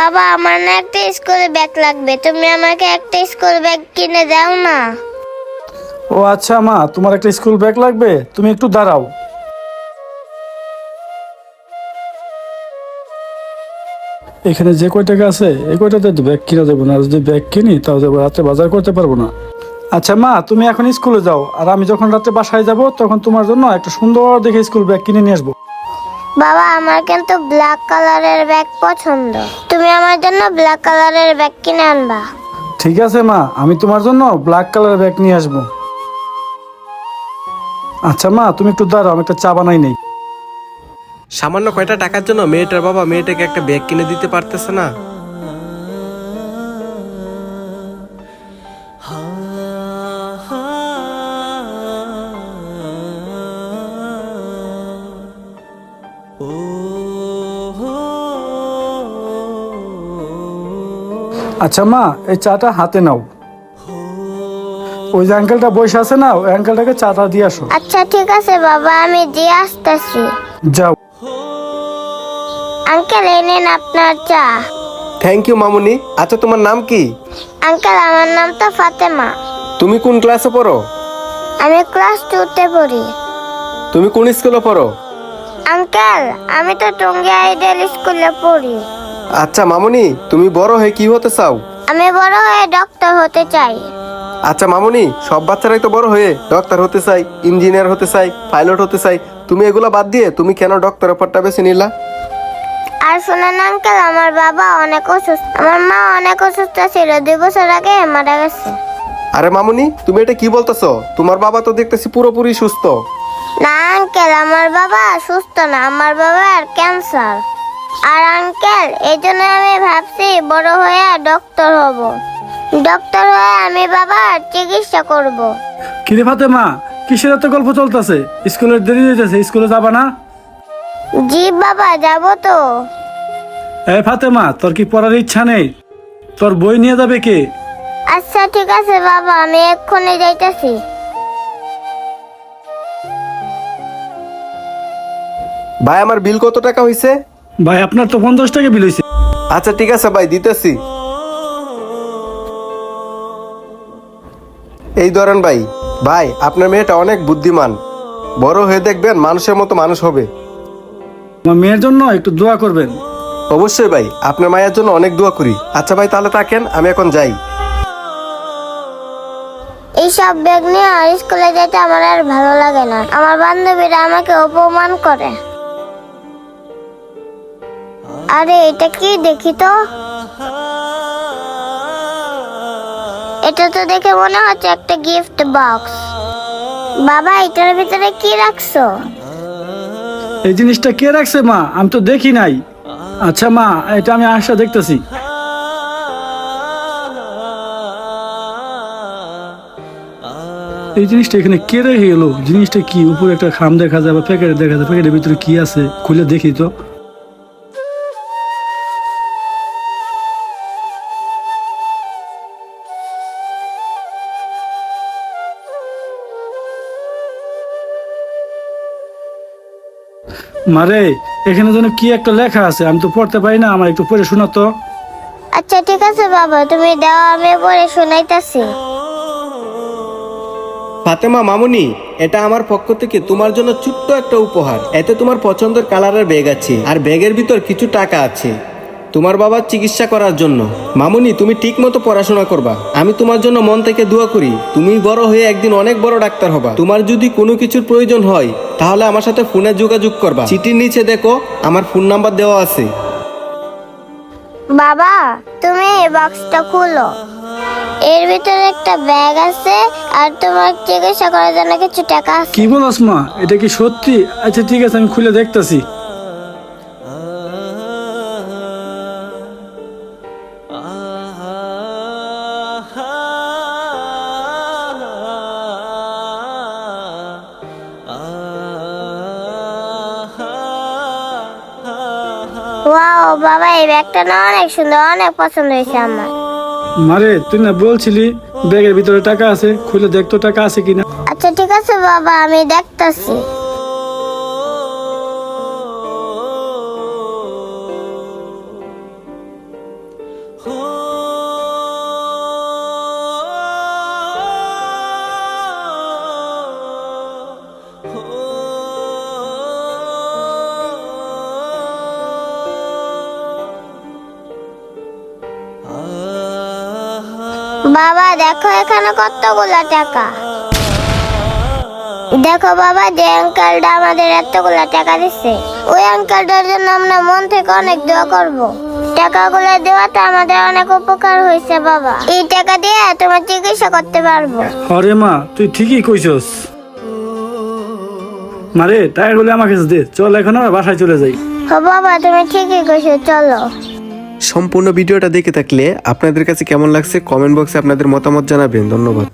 বাবা, আমার না একটা স্কুল ব্যাগ লাগবে। তুমি আমাকে একটা স্কুল ব্যাগ কিনে দাও না। ও আচ্ছা মা, তোমার একটা স্কুল ব্যাগ লাগবে? তুমি একটু দাঁড়াও। এখানে যে কয় টাকা আছে এই কয়টাতে ব্যাগ কিনে দেবো না যদি ব্যাগ কিনি, তাহলে রাতে বাজার করতে পারব না। আচ্ছা মা, তুমি এখন স্কুলে যাও, আর আমি যখন রাতে বাসায় যাব, তখন তোমার জন্য একটা সুন্দর দেখে স্কুল ব্যাগ কিনে নিয়ে আসব। বাবা আমার কিন্তু ব্ল্যাক কালারের ব্যাগ পছন্দ। তুমি আমার জন্য ব্ল্যাক কালারের ব্যাগ কিনে আনবা। ঠিক আছে মা। আমি তোমার জন্য ব্ল্যাক কালারের ব্যাগ নিয়ে আসব। আচ্ছা মা তুমি একটু দাঁড়াও আমি একটা চা বানাই নেই। সামান্য কয়টা টাকার জন্য মেয়েটার বাবা মেয়েটাকে একটা ব্যাগ কিনে দিতে পারতেছে না? আচ্ছা মা এই চাটা হাতে নাও। ওই যে আঙ্কেলটা বসে আছে না ওই আঙ্কেলটাকে চাটা দিয়ে আসো। আচ্ছা ঠিক আছে বাবা আমি দিয়ে আসতেছি। যাও। আঙ্কেল এই নিন আপনার চা। থ্যাংক ইউ মামুনি। আচ্ছা তোমার নাম কি? আঙ্কেল আমার নাম তো ফাতেমা। তুমি কোন ক্লাসে পড়ো? আমি ক্লাস টুতে পড়ি। তুমি কোন স্কুলে পড়ো? আঙ্কেল আমি তো টঙ্গী আইডেল স্কুলে পড়ি। আচ্ছা মামুনি তুমি বড় হয়ে কি হতে চাও? আমি বড় হয়ে ডক্টর হতে চাই। আচ্ছা মামুনি সব বাচ্চারাই তো বড় হয়ে ডক্টর হতে চাই ইঞ্জিনিয়ার হতে চাই পাইলট হতে চাই। তুমি এগুলো বাদ দিয়ে তুমি কেন ডক্টরের পরটা বেছে নিলা? আর শুনেন আঙ্কেল আমার বাবা অনেক অসুস্থ। আমার মা অনেক অসুস্থ ছিল দুই বছর আগে মারা গেছে। আরে মামুনি তুমি এটা কি বলতেছো? তোমার বাবা তো দেখতেছি পুরোপুরি সুস্থ। না আঙ্কেল আমার বাবা সুস্থ না আমার বাবার ক্যান্সার আর আঙ্কেল এই জন্য আমি ভাবছি বড় হয়ে ডক্টর হব। ডক্টর হয়ে আমি বাবার চিকিৎসা করব। কিরে ফাতেমা কিসের এত গল্প চলতেছে? স্কুলের দেরি হইতেছে স্কুলে যাবা না? জি বাবা যাব তো। এই ফাতেমা তোর কি পড়ার ইচ্ছা নেই? তোর বই নিয়ে যাবে কে? আচ্ছা ঠিক আছে বাবা আমি এক্ষুনি যাইতেছি। ভাই আমার বিল কত টাকা হয়েছে ভাই আপনার তো পঞ্চাশ টাকা বিল হয়েছে আচ্ছা ঠিক আছে ভাই দিতেছি। এই ধরেন ভাই ভাই আপনার মেয়েটা অনেক বুদ্ধিমান। বড় হয়ে দেখবেন মানুষের মতো মানুষ হবে। আমার মেয়ের জন্য একটু দোয়া করবেন। অবশ্যই ভাই আপনার মায়ের জন্য অনেক দোয়া করি। আচ্ছা ভাই তাহলে থাকেন আমি এখন যাই। এইসব ব্যাগ নিয়ে আর স্কুলে যেতে আমার আর ভালো লাগে না। আমার বান্ধবীরা আমাকে অপমান করে। আরে, এটা কি? দেখি তো। এটা তো দেখে মনে হচ্ছে একটা গিফট বক্স বাবা, এটার ভিতরে কি রাখছো? এই জিনিসটা কে রাখছে, মা? আমি তো দেখি নাই। আচ্ছা মা, এটা আমি আসা দেখতেছি। এই জিনিসটা এখানে কে রেখে গেলো? জিনিসটা কি? উপরে একটা খাম দেখা যায় বা প্যাকেট দেখা যায়। প্যাকেটের ভিতরে কি আছে? খুলে দেখি তো। মারে এখানে যেন কি একটা লেখা আছে আমি তো পড়তে পারি না আমার একটু পড়ে শোনা তো। আচ্ছা ঠিক আছে বাবা তুমি দাও আমি পড়ে শোনাইতাছি। ফাতেমা মামুনি এটা আমার পক্ষ থেকে তোমার জন্য ছোট্ট একটা উপহার। এতে তোমার পছন্দের কালারের ব্যাগ আছে আর ব্যাগের ভিতর কিছু টাকা আছে। তোমার বাবার চিকিৎসা করার জন্য। মামুনি তুমি ঠিক মতো পড়াশোনা করবা। আমি তোমার জন্য মন থেকে দোয়া করি তুমি বড় হয়ে একদিন অনেক বড় ডাক্তার হবা। তোমার যদি কোনো কিছুর প্রয়োজন হয় তাহলে আমার সাথে ফোনে যোগাযোগ করবা। চিঠির নিচে দেখো আমার ফোন নাম্বার দেওয়া আছে। বাবা তুমি এই বক্সটা খুলো। এর ভিতরে একটা ব্যাগ আছে আর তোমার চিকিৎসা করার জন্য কিছু টাকা আছে। কি বলস মা এটা কি সত্যি? আচ্ছা ঠিক আছে আমি খুলে দেখতেছি। ওয়াও বাবা এই ব্যাগটা না অনেক সুন্দর অনেক পছন্দ হয়েছে আমার। মারে তুই না বলছিলি ব্যাগের ভিতরে টাকা আছে খুলে দেখতো টাকা আছে কিনা। আচ্ছা ঠিক আছে বাবা আমি দেখতাছি। বাবা দেখো এখানে কতগুলা টাকা। দেখো বাবা যে আঙ্কেলটা আমাদের এতগুলা টাকা দিচ্ছে ওই আঙ্কেলটার জন্য আমরা মন থেকে অনেক দোয়া করব। টাকাগুলো দেওয়াতে আমাদের অনেক উপকার হয়েছে বাবা। এই টাকা দিয়ে তোমার চিকিৎসা করতে পারব। আরে মা তুই ঠিকই কইছস। মারে হলে আমাকে দে চল এখন আমরা বাসায় চলে যাই। ও বাবা তুমি ঠিকই কইছো চলো। সম্পূর্ণ ভিডিওটা দেখে থাকলে আপনাদের কাছে কেমন লাগছে কমেন্ট বক্সে আপনাদের মতামত জানাবেন। ধন্যবাদ।